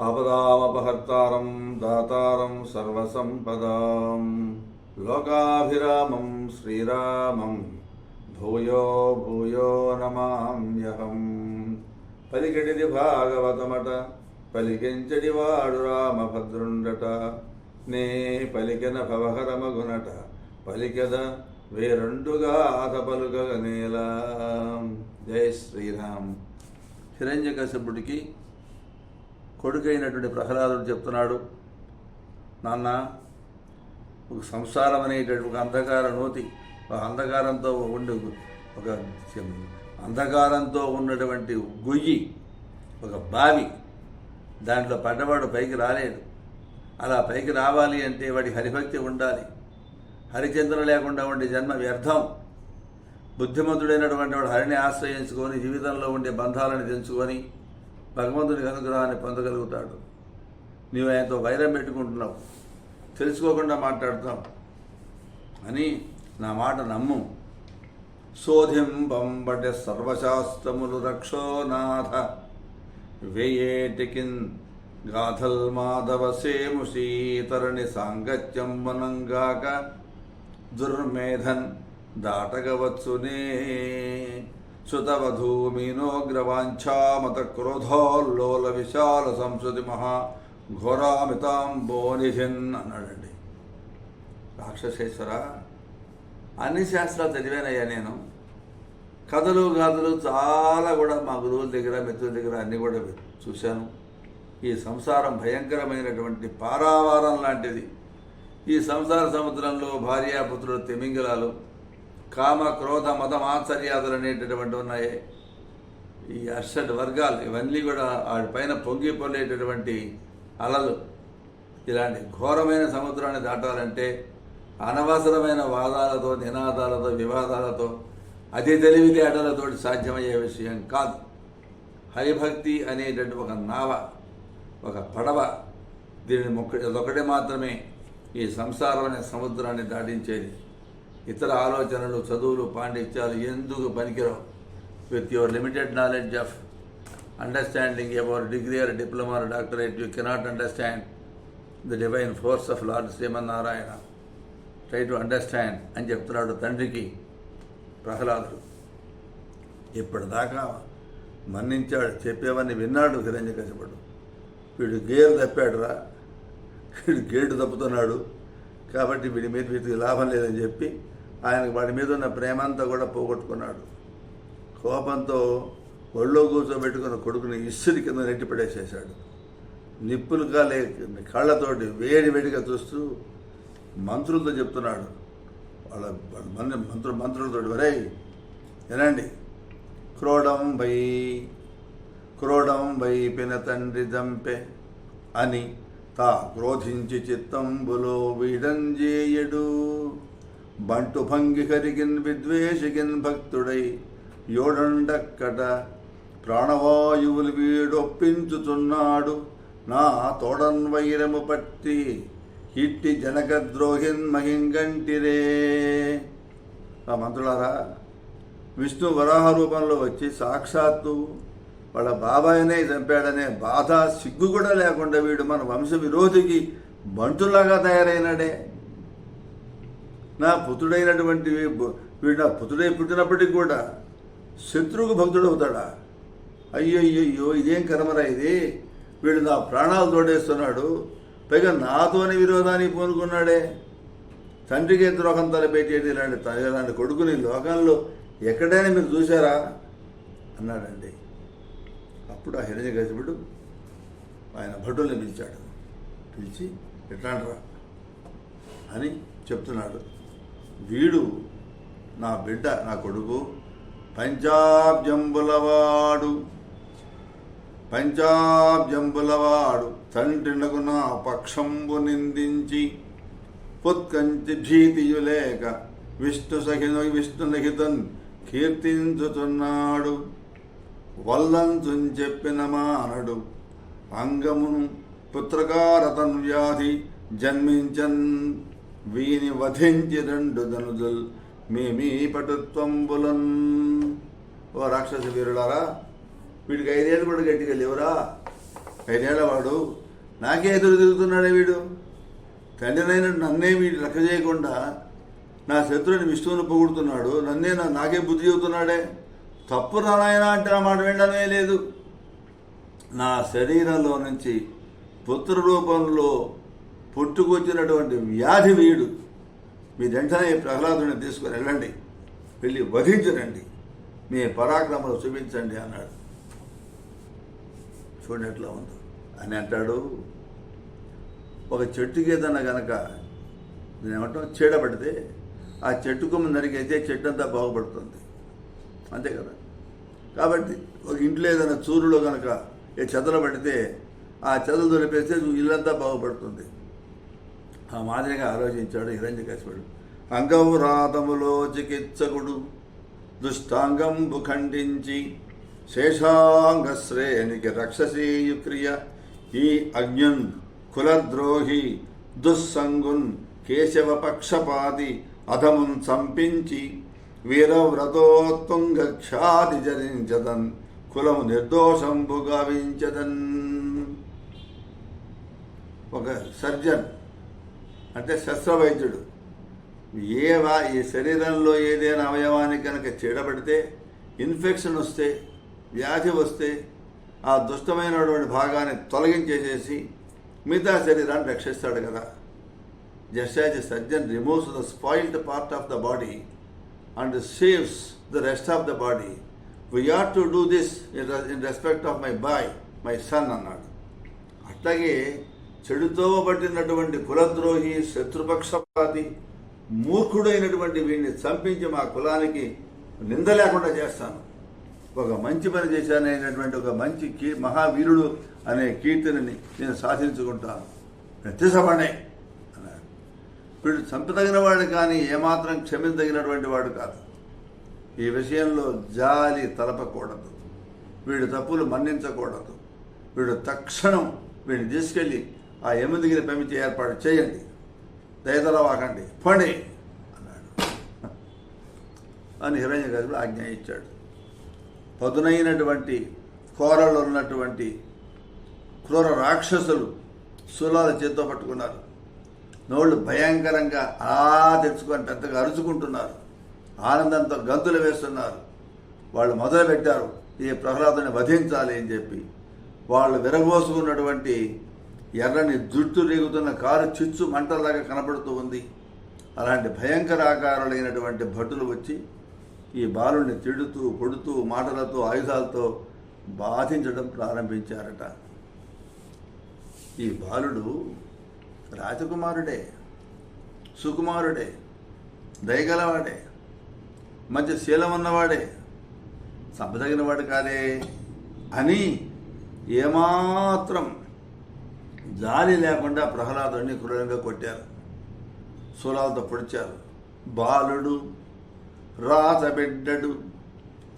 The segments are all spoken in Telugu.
ఆపదామపహర్తారం దాతారం సర్వసంపదాం. లోకాభిరామం శ్రీరామం భూయో భూయో నమామ్యహం. పలికెడిది భాగవతమట పలికించడి వాడు రామభద్రుండట. నే పలికిన భవహరమగునట పలికద వేరెండుగా ఆత పలుకగనేలా జై శ్రీరామ్. హిరణ్యకశపుడికి కొడుకైనటువంటి ప్రహ్లాదుడు చెప్తున్నాడు నాన్న ఒక సంసారం అనేటటువంటి ఒక అంధకార నోతి ఒక అంధకారంతో ఉండి ఒక అంధకారంతో ఉన్నటువంటి గొయ్యి ఒక బావి దాంట్లో పడ్డవాడు పైకి రాలేడు అలా పైకి రావాలి అంటే వాడి హరిభక్తి ఉండాలి. హరిచంద్ర లేకుండా ఉండే జన్మ వ్యర్థం. బుద్ధిమంతుడైనటువంటి వాడు హరిని ఆశ్రయించుకొని జీవితంలో ఉండే బంధాలను తెంచుకొని భగవంతుని అనుగ్రహాన్ని పొందగలుగుతాడు. నీవు ఆయనతో వైరం పెట్టుకుంటున్నావు. తెలుసుకోకుండా మాట్లాడుతావు. అని నా మాట నమ్ము. శోధింపంబటి సర్వశాస్త్రములు రక్షోనాథ వేయేటికిన్ గాథల్ మాధవ సేము శీతరణి సాంగత్యం వనంగాక దుర్మేధన్ దాటగవచ్చునే సుతవధూమీనోగ్రవాంఛామత క్రోధోల్లోల విశాల సంస్కృతి మహా ఘోరామితాంబోనిధిన్ అన్నాడండి. రాక్షసేశ్వర అన్ని శాస్త్రాలు చదివానయ్యా నేను. కథలు గాథలు చాలా కూడా మా గురువుల దగ్గర మిత్రుల దగ్గర అన్నీ కూడా చూశాను. ఈ సంసారం భయంకరమైనటువంటి పారావారం లాంటిది. ఈ సంసార సముద్రంలో భార్యాపుత్రుడు తిమింగలాలు కామ క్రోధ మతం ఆశ్చర్యాదులు అనేటటువంటి ఉన్నాయి. ఈ అర్షడ్ వర్గాలు ఇవన్నీ కూడా వాడి పైన పొంగి పొల్లేటటువంటి అలలు. ఇలాంటి ఘోరమైన సముద్రాన్ని దాటాలంటే అనవసరమైన వాదాలతో నినాదాలతో వివాదాలతో అతి తెలివితేటలతోటి సాధ్యమయ్యే విషయం కాదు. హరిభక్తి అనేటువంటి ఒక నావ ఒక పడవ దీనిని మొక్క అదొకటి మాత్రమే ఈ సంసారం అనే సముద్రాన్ని దాటించేది. ఇతర ఆలోచనలు చదువులు పాండిత్యాలు ఎందుకు పనికిరావు? With your limited knowledge of understanding about degree or diploma or doctorate you cannot understand the divine force of lord Shrimannarayana try to understand అని చెప్తున్నాడు తండ్రికి ప్రహ్లాదుడు. ఇప్పటిదాకా మన్నించాడు చెప్పేవన్నీ విన్నాడు హిరణ్యకశిపుడు. వీడు గేరు తప్పాడురా. వీడు గేటు తప్పుతున్నాడు. కాబట్టి వీడి మీద వీటికి లాభం లేదని చెప్పి ఆయనకు వాడి మీద ఉన్న ప్రేమంతా కూడా పోగొట్టుకున్నాడు. కోపంతో ఒళ్ళో కూర్చోబెట్టుకున్న కొడుకుని ఇస్సురి కింద నెట్టి నిప్పులుగా నిప్పులు కళ్ళతోటి వేడి వేడిగా చూస్తూ మంత్రులతో చెప్తున్నాడు. వాళ్ళ మంది మంత్రు మంత్రులతో వరే వినండి. క్రోడం బై క్రోడం బై పిన తండ్రి దంపె అని తా క్రోధించి చిత్తంబులో వీడంజేయడు. బంటు భంగి కరిగిన్ విద్వేషిగిన్ భక్తుడై యోడండక్కట ప్రాణవాయువులు వీడొప్పించుచున్నాడు నా తోడన్ వైరము పట్టి ఇట్టి జనకద్రోహిన్ మహింగంటిరే ఆ మంత్రులారా విష్ణు వరాహ రూపంలో వచ్చి సాక్షాత్తు వాళ్ళ బాబాయినే చంపాడనే బాధ సిగ్గు కూడా లేకుండా వీడు మన వంశ విరోధికి బంటులాగా తయారైనాడే నా పుత్రుడైనటువంటి వీడు నా పుత్రుడై పుట్టినప్పటికీ కూడా శత్రువుకు భక్తుడు అవుతాడా అయ్యో అయ్యో ఇదేం కర్మరా ఇది? వీడు నా ప్రాణాలు తోడేస్తున్నాడు పైగా నాతోని విరోధానికి పూనుకున్నాడే. తండ్రికి ద్రోహం తలపెట్టేది ఇలాంటి ఇలాంటి కొడుకుని లోకంలో ఎక్కడైనా మీరు చూసారా అన్నాడండి. అప్పుడు ఆ హిరణ్యకశిపుడు ఆయన భటుల్ని పిలిచాడు. పిలిచి ఎట్లాంటరా అని చెప్తున్నాడు. వీడు నా బిడ్డ నా కొడుకు. పంజాబ్ జంబులవాడు పంజాబ్ జంబులవాడు తండ్రినకు నా పక్షంబు నిందించి పొత్కంచి భీతియులేక విష్ణు సహిన విష్ణునిహితన్ కీర్తించుతున్నాడు వల్లంచున్ చెప్పిన మానడు. అంగమును పుత్రకారతన్ వ్యాధి జన్మించన్ వీని వధించి రెండు ధనుజుల్ మేమీ పటుత్వంబులన్ ఓ రాక్షస వీరులారా వీడికి ఐదేళ్ళు కూడా గట్టిగా లేవురా? ఐదేళ్ళ వాడు నాకే ఎదురు తిరుగుతున్నాడే వీడు. తండ్రినైన నన్నే వీడు లెక్క చేయకుండా నా శత్రువుని విష్ణువుని పొగుడుతున్నాడు నన్నే నా- నాకే బుద్ధి చెబుతున్నాడే. తప్పు నాయన అంటే నా మాట వినడమే లేదు. నా శరీరంలో నుంచి పుత్ర రూపంలో పుట్టుకొచ్చినటువంటి వ్యాధి వీడు. మీ వెంటనే ప్రహ్లాదుని తీసుకుని వెళ్ళండి. వెళ్ళి వధించరండి. మీ పరాక్రమం చూపించండి అన్నాడు. చూడండి ఎట్లా ఉందో. అని అంటాడు. ఒక చెట్టుకి ఏదన్నా కనుక నేను ఏమంటాం? చీడ పడితే ఆ చెట్టు కొమ్మ నరికైతే చెట్టు అంతా బాగుపడుతుంది. అంతే కదా? కాబట్టి ఒక ఇంట్లో ఏదైనా చూరులో కనుక ఏ చెదలు పడితే ఆ చెదలు దొరిపేస్తే ఇల్లంతా బాగుపడుతుంది. ఆ మాదిరిగా ఆలోచించాడు హిరణ్యకశిపుడు. అంగౌరాతములో చికిత్సకుడు దుష్టాంగంబు ఖండించి శేషాంగశ్రేయనికి రక్షసీయుక్రియ ఈ అజ్ఞున్ కులద్రోహి దుస్సంగున్ కేశవ పక్షపాతి అధమున్ సంపించి వీరవ్రతోత్తుంగఖ్యాతి జరించదన్ కులము నిర్దోషంబు గావించదన్. ఒక సర్జన్ అంటే శస్త్రవైద్యుడు. ఏ ఈ శరీరంలో ఏదైనా అవయవానికి కనుక చీడబడితే ఇన్ఫెక్షన్ వస్తే వ్యాధి వస్తే ఆ దుష్టమైనటువంటి భాగాన్ని తొలగించేసేసి మిగతా శరీరాన్ని రక్షిస్తాడు కదా. Just as a surgeon removes the spoiled part of the body and saves the rest of the body we are to do this in respect of my boy my son అన్నాడు. అట్లాగే చెడుతో పట్టినటువంటి కులద్రోహి శత్రుపక్షపాతి మూర్ఖుడైనటువంటి వీడిని చంపించి మా కులానికి నింద లేకుండా చేస్తాను. ఒక మంచి పని చేశాననేటువంటి ఒక మంచి కీ మహావీరుడు అనే కీర్తిని నేను సాధించుకుంటాను. ప్రత్యసపడే అన్నాడు వీడు చంపదగిన వాడు కానీ ఏమాత్రం క్షమించదగినటువంటి వాడు కాదు. ఈ విషయంలో జాలి తలపకూడదు. వీడు తప్పులు మన్నించకూడదు. వీడు తక్షణం వీడిని తీసుకెళ్ళి ఆ ఎముదిగిరి పెంచి ఏర్పాటు చేయండి. దయతలవాకండి పండి అన్నాడు. అని హిరణ్య గర్భుడు ఆజ్ఞ ఇచ్చాడు. పదునైనటువంటి కోరలు ఉన్నటువంటి క్రూర రాక్షసులు శూలాల చేత్తో పట్టుకున్నారు. నోళ్ళు భయంకరంగా అలా తెచ్చుకొని పెద్దగా అరుచుకుంటున్నారు. ఆనందంతో గంతులు వేస్తున్నారు. వాళ్ళు మొదలుపెట్టారు ఈ ప్రహ్లాదుని వధించాలి అని చెప్పి. వాళ్ళు విరగోసుకున్నటువంటి ఎర్రని జుట్టు రేగుతున్న కారు చిచ్చు మంటలాగా కనపడుతూ ఉంది. అలాంటి భయంకర ఆకారాలైనటువంటి భటులు వచ్చి ఈ బాలుని తిడుతూ కొడుతూ మాటలతో ఆయుధాలతో బాధించడం ప్రారంభించారట. ఈ బాలుడు రాజకుమారుడే సుకుమారుడే దయగలవాడే మంచి శీలం ఉన్నవాడే సంపదగినవాడు కాదే అని ఏమాత్రం జాలి లేకుండా ప్రహ్లాదుని క్రూరంగా కొట్టారు. శూలాలతో పొడిచారు. బాలుడు రాతబిడ్డడు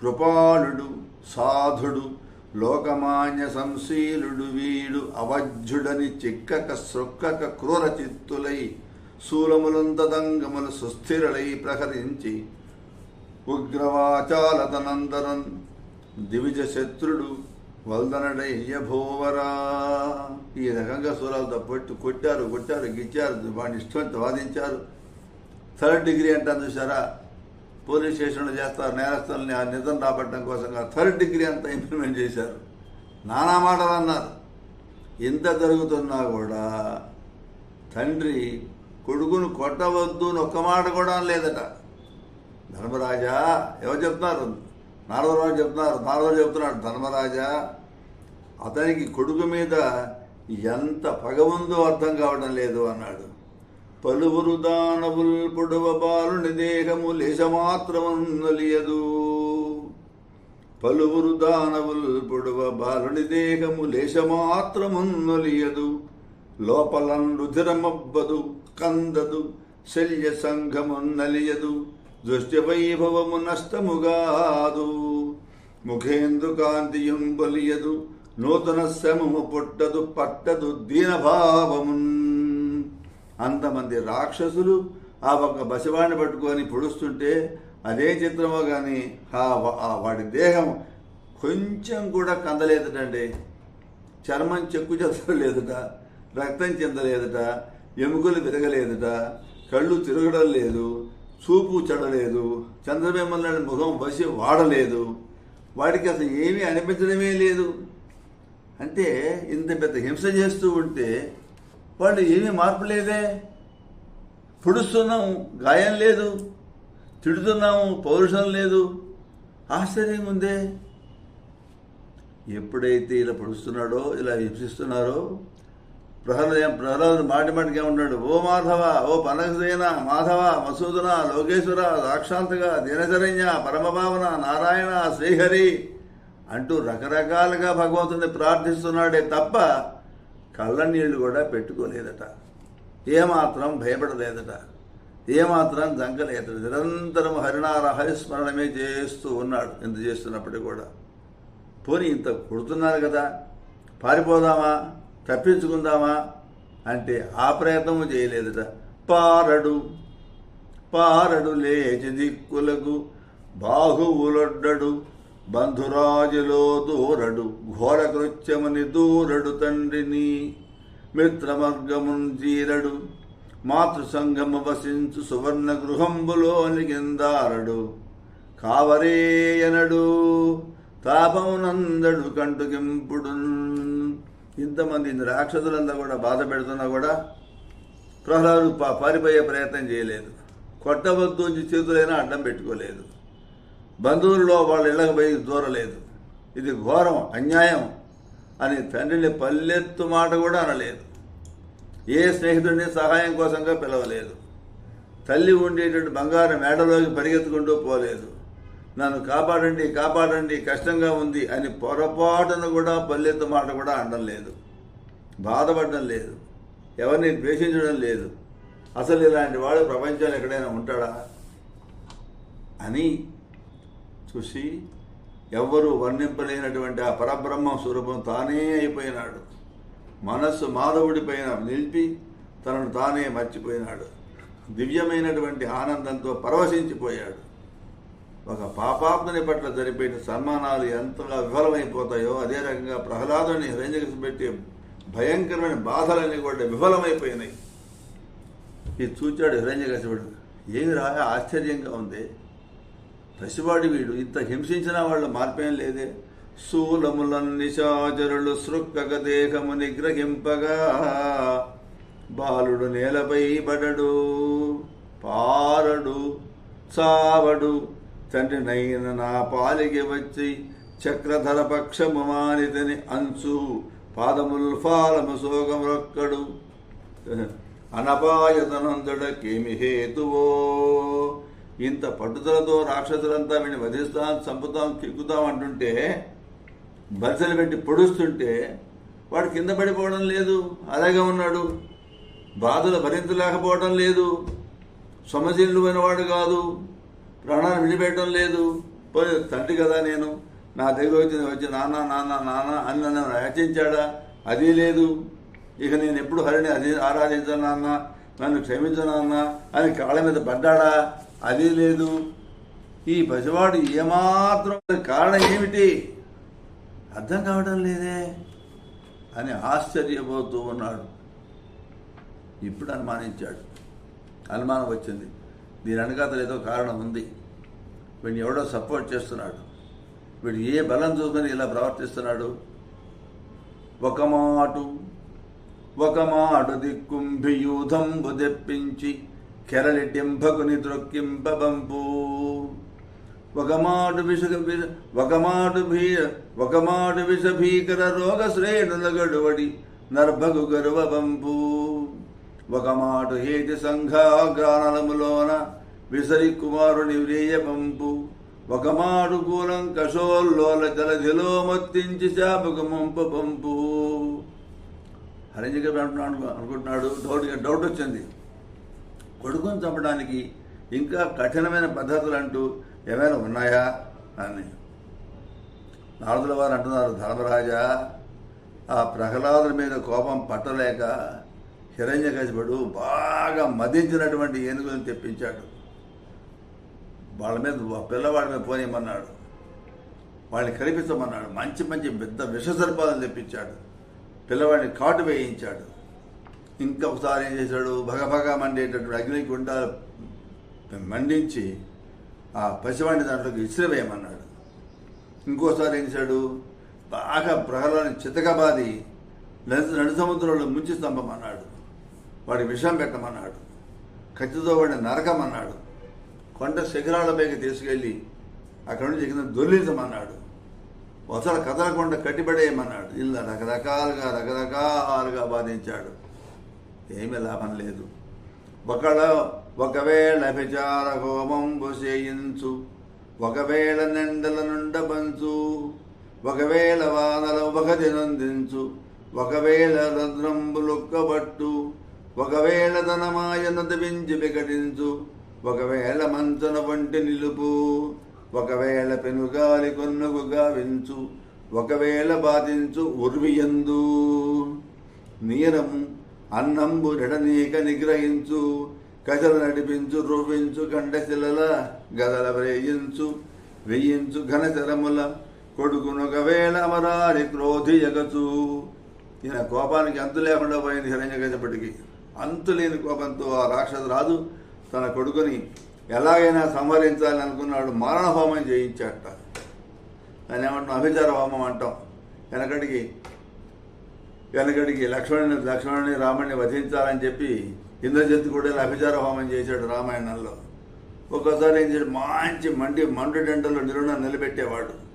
కృపాలుడు సాధుడు లోకమాన్య సంశీలుడు వీడు అవధ్యుడని చిక్కక సృక్కక క్రూర చిత్తులై శూలములంతదంగములు సుస్థిరలై ప్రహరించి ఉగ్రవాచాలతనందరం దివిజ శత్రుడు వల్దనడ భోవరా ఈ రకంగా సూరాలతో పట్టు కొట్టారు కొట్టారు గిచ్చారు వాడిని ఇష్టం వాదించారు. థర్డ్ డిగ్రీ అంటాను చూసారా పోలీస్ స్టేషన్లో చేస్తారు నేరస్తుల్ని ఆ నిజం రాబట్టడం కోసం థర్డ్ డిగ్రీ అంతా ఇంప్లిమెంట్ చేశారు. నానా మాటలు అన్నారు. ఇంత జరుగుతున్నా కూడా తండ్రి కొడుకును కొట్టవద్దు అని ఒక్క మాట కూడా లేదట ధర్మరాజా ఎవరు చెప్తున్నారు? నారదరాజు చెప్తున్నారు నారదుడు చెప్తున్నాడు ధర్మరాజా అతనికి కొడుకు మీద ఎంత పగ ఉందో అర్థం కావడం లేదు అన్నాడు. పలువురు దానవుల్ పొడవ బాలుని దేహము లేశమాత్రమన్నలియదు. పలువురు దానవుల్ పొడవ బాలుని దేహము లేశమాత్రమున్నలియదు. లోపలం రుధిరమబ్బదు కందదు శల్య సంఘమున్నలియదు దృష్టి వైభవము నష్టముగాదు ముఖేందు కాంతియం బలియదు నూతన శ్రమము పుట్టదు పట్టదు దీనభావమున్. అంతమంది రాక్షసులు ఆ ఒక్క బసవాణ్ణి పట్టుకొని పొడుస్తుంటే అదే చిత్రమో కానీ ఆ వాడి దేహం కొంచెం కూడా కందలేదటండి. చర్మం చెక్కు చెదరలేదుట రక్తం చెందలేదుట ఎముకలు విరగలేదుట కళ్ళు తిరగడం లేదు చూపు చెడలేదు చంద్రబింబం లాంటి ముఖం వసి వాడలేదు వాడికి అసలు ఏమీ అనిపించడమే లేదు. అంటే ఇంత పెద్ద హింస చేస్తూ ఉంటే వాళ్ళు ఏమీ మార్పు లేదే. పొడుస్తున్నాము గాయం లేదు. తిడుతున్నాము పౌరుషం లేదు. ఆశ్చర్యం ఉందే. ఎప్పుడైతే ఇలా పొడుస్తున్నాడో ఇలా హింసిస్తున్నారో ప్రహ్లాద ప్రహ్లాదుడు మాటి మాటిగా ఉన్నాడు. ఓ మాధవ ఓ పనకసేన మాధవ మసూదన లోకేశ్వర సాక్షాంతగా దినశరణ్య పరమభావన నారాయణ శ్రీహరి అంటూ రకరకాలుగా భగవంతుని ప్రార్థిస్తున్నాడే తప్ప కళ్ళ నీళ్ళు కూడా పెట్టుకోలేదట. ఏమాత్రం భయపడలేదట. ఏమాత్రం జంకలేదట. నిరంతరం హరినార హరిస్మరణమే చేస్తూ ఉన్నాడు. ఇంత చేస్తున్నప్పటికీ కూడా. పోనీ ఇంత కొడుతున్నారు కదా. పారిపోదామా? తప్పించుకుందామా అంటే ఆ ప్రయత్నము చేయలేదుట. పారడు పారడు లేచి దిక్కులకు బాహువులొడ్డడు బంధురాజులో దూరడు ఘోర కృత్యముని దూరడు తండ్రిని మిత్రమర్గమున్ జీరడు మాతృసంగము వసించు సువర్ణ గృహంబులోని గిందారడు కావరేయనడు తాపమునందడు కంటుకింపుడున్ ఇంతమంది రాక్షసులంతా కూడా బాధ పెడుతున్నా కూడా ప్రహ్లాదు పా పారిపోయే ప్రయత్నం చేయలేదు. కొట్టవద్దు నుంచి చేతులైనా అడ్డం పెట్టుకోలేదు. బంధువుల్లో వాళ్ళ ఇళ్ళకి పోయి దూరలేదు. ఇది ఘోరం అన్యాయం అని తండ్రిని పల్లెత్తు మాట కూడా అనలేదు. ఏ స్నేహితుడిని సహాయం కోసంగా పిలవలేదు. తల్లి ఉండేటటువంటి బంగారు మేడలోకి పరిగెత్తుకుంటూ పోలేదు. నన్ను కాపాడండి కాపాడండి కష్టంగా ఉంది అని పొరపాటును కూడా పల్లెత్తు మాట కూడా అనడం లేదు. బాధపడడం లేదు. ఎవరిని ద్వేషించడం లేదు. అసలు ఇలాంటి వాడు ప్రపంచంలో ఎక్కడైనా ఉంటాడా? అని చూసి ఎవ్వరూ వర్ణింపలేనటువంటి ఆ పరబ్రహ్మ స్వరూపం తానే అయిపోయినాడు. మనస్సు మాధవుడి పైన నిలిపి తనను తానే మర్చిపోయినాడు. దివ్యమైనటువంటి ఆనందంతో పరవశించిపోయాడు. ఒక పాపాత్మని పట్ల జరిపేట సన్మానాలు ఎంతగా విఫలమైపోతాయో అదే రకంగా ప్రహ్లాదుని హిరణ్యకసి పెట్టే భయంకరమైన బాధలన్నీ కూడా విఫలమైపోయినాయి. ఇది చూచాడు హిరణ్యకశిపుడు ఏమి రా ఆశ్చర్యంగా ఉంది. పసివాడి వీడు ఇంత హింసించిన వాళ్ళ మార్పేం లేదే. శూలములన్నిశాచరులు సృక్కక దేహము నిగ్రహింపగా బాలుడు నేలపై పడడు పారడు చావడు. తండ్రినైన నా పాలికి వచ్చి చక్రధర పక్షము మానితని అంచు పాదముల్ ఫాలము సోగమురొక్కడు అనపాయతనందుడకేమి హేతువో? ఇంత పట్టుదలతో రాక్షసులంతా వీడిని వధిస్తాం చంపుతాం కిక్కుతాం అంటుంటే బరిసెలు పెట్టి పొడుస్తుంటే వాడు కింద పడిపోవడం లేదు అలాగే ఉన్నాడు. బాధలు భరించలేకపోవడం లేదు. సమస్యలు వాడు కాదు. ప్రాణాన్ని విడిపెట్టడం లేదు. పోయి తండ్రి కదా నేను. నా దగ్గర వచ్చి వచ్చి నాన్న నాన్న నాన్న అని నన్ను రచించాడా అది లేదు. ఇక నేను ఎప్పుడు హరిని అది ఆరాధించను నాన్న. నన్ను క్షమించను నాన్న అని కాళ్ళ మీద పడ్డాడా? అది లేదు. ఈ పసివాడు ఏమాత్రం కారణం ఏమిటి? అర్థం కావడం లేదే అని ఆశ్చర్యపోతూ ఉన్నాడు. ఇప్పుడు అనుమానించాడు. అనుమానం వచ్చింది. దీని వెనకాతలు ఏదో కారణం ఉంది. వీడిని ఎవడో సపోర్ట్ చేస్తున్నాడు. వీడు ఏ బలం చూసుకొని ఇలా ప్రవర్తిస్తున్నాడు. ఒక మాటు ఒక యూధం దిక్కుంభియూధంబు తెప్పించి కెరలిటింపకుని త్రొక్కింపబంపు ఒక మాటు విష ఒక మాటు భీ ఒక మాటు విష భీకర రోగ శ్రేణుల గడువడి నర్భగు గర్వబంపు. ఒక మాటు హేతి సంఘాగ్రానలములోన విసరి కుమారుని వ్రేయ పంపు ఒక మాడుకూలం కషోల్లోల జలధిలో మొత్తించి శాపకు ముంప పంపు హరింజగా అంటున్నాడు అనుకుంటున్నాడు. డౌట్ డౌట్ వచ్చింది. కొడుకుని చంపడానికి ఇంకా కఠినమైన పద్ధతులు అంటూ ఏమైనా ఉన్నాయా అని. నారదుల వారు అంటున్నారు ధర్మరాజా ఆ ప్రహ్లాదుల మీద కోపం పట్టలేక హిరణ్యకశిపుడు బాగా మదించినటువంటి ఏనుగులను తెప్పించాడు. వాళ్ళ మీద పిల్లవాడి మీద పోనీయమన్నాడు. వాళ్ళని కనిపించమన్నాడు మంచి మంచి పెద్ద విషసర్పాలను తెప్పించాడు. పిల్లవాడిని కాటు వేయించాడు. ఇంకొకసారి ఏం చేశాడు? భగభగ మండేటటువంటి అగ్ని గుండ మండించి ఆ పసివాడిని దాంట్లోకి విసిరివేయమన్నాడు ఇంకోసారి ఏం చేశాడు? బాగా ప్రహ్లాదని చితకబాది నది నడి సముద్రంలో ముంచి స్తంభమన్నాడు. వాడి విషం పెట్టమన్నాడు. కత్తితో వాడిని నరకమన్నాడు. కొండ శిఖరాలపైకి తీసుకెళ్ళి అక్కడి నుంచి కింద దొర్లించమన్నాడు. వసల కదలకుండా కట్టిపడేయమన్నాడు. ఇలా రకరకాలుగా రకరకాలుగా బాధించాడు. ఏమీ లాభం లేదు. ఒకళ ఒకవేళ విచార హోమంబు చేయించు ఒకవేళ నిండల నుండబంచు ఒకవేళ వానల ఒకటి నందించు ఒకవేళ రుద్రంబులొక్కబట్టు ఒకవేళ ధనమాయ దవించి వికటించు ఒకవేళ మంచన వంటి నిలుపు ఒకవేళ పెనుగాలి కొన్నుకు గావించు ఒకవేళ బాధించు ఉర్వియందు. నీరము అన్నంబు నెడనీక నిగ్రహించు కజలు నడిపించు రువ్వించు గండశిలల గదల వేయించు వేయించు ఘనశరముల కొడుకునొకవేళ అమరారి క్రోధి ఎగచు. ఈయన కోపానికి అంతు లేకుండా పోయింది హిరణ్యకశపటికి అంతు లేని కోపంతో ఆ రాక్షసు రాజు తన కొడుకుని ఎలాగైనా సంహరించాలని అనుకున్నాడు మారణ హోమం చేయించాట దాన్ని ఏమంటాం అభిచార హోమం అంటాం. వెనకడికి వెనకడికి లక్ష్మణుని లక్ష్మణుని రాముడిని వధించాలని చెప్పి ఇంద్రజిత్ కూడా అభిచార హోమం చేశాడు రామాయణంలో. ఒక్కోసారి ఏం చేశాడు? మంచి మండి మండు డెంటలో నిలున నిలబెట్టేవాడు.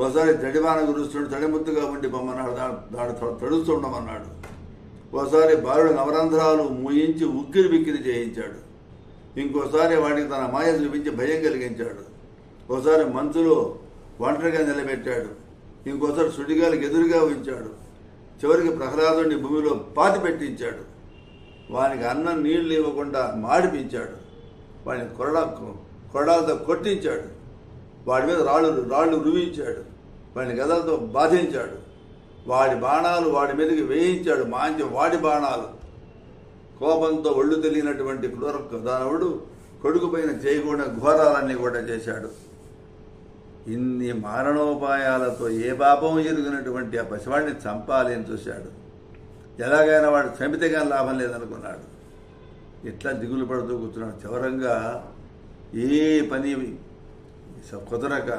ఒకసారి తడివాన గురుస్తుండు తడిముద్దుగా ఉండి పొమ్మన్నాడు దాడు తడుస్తుండమన్నాడు. ఒకసారి బాలుడు నవరంధ్రాలు ముయించి ఉక్కిరి బిక్కిరి చేయించాడు. ఇంకోసారి వాడికి తన మాయ చూపించి భయం కలిగించాడు. ఒకసారి మంచులో ఒంటరిగా నిలబెట్టాడు. ఇంకోసారి సుడిగాలికి ఎదురుగా ఉంచాడు. చివరికి ప్రహ్లాదుని భూమిలో పాతి పెట్టించాడు. వానికి అన్నం నీళ్ళు ఇవ్వకుండా మాడిపించాడు. వాడిని కొరడా కొరడాలతో కొట్టించాడు. వాడి మీద రాళ్ళు రాళ్ళు రువించాడు. వాడిని గదలతో బాధించాడు. వాడి బాణాలు వాడి మీదకి వేయించాడు. మాంచి వాడి బాణాలు. కోపంతో ఒళ్ళు తెలియనటువంటి క్రూర దానవుడు కొడుకుపైన చేయకూడని చేయకుండా ఘోరాలన్నీ కూడా చేశాడు. ఇన్ని మారణోపాయాలతో ఏ పాపం ఎరిగినటువంటి ఆ పసివాడిని చంపాలి అని చూశాడు. ఎలాగైనా వాడు చంపితే కానీ లాభం లేదనుకున్నాడు. ఇట్లా దిగులు పడుతూ కూర్చున్నాడు. చివరంగా ఏ పని కుదరక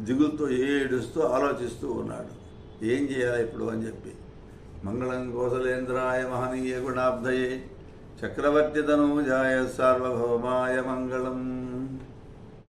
దిగులతో ఏడుస్తూ ఆలోచిస్తూ ఉన్నాడు. ఏం చేయాలి ఇప్పుడు అని చెప్పి. మంగళం కోసలేంద్రాయ మహనీయ గుణాబ్దయే. చక్రవర్తి తనూజాయ సార్వభౌమాయ మంగళం.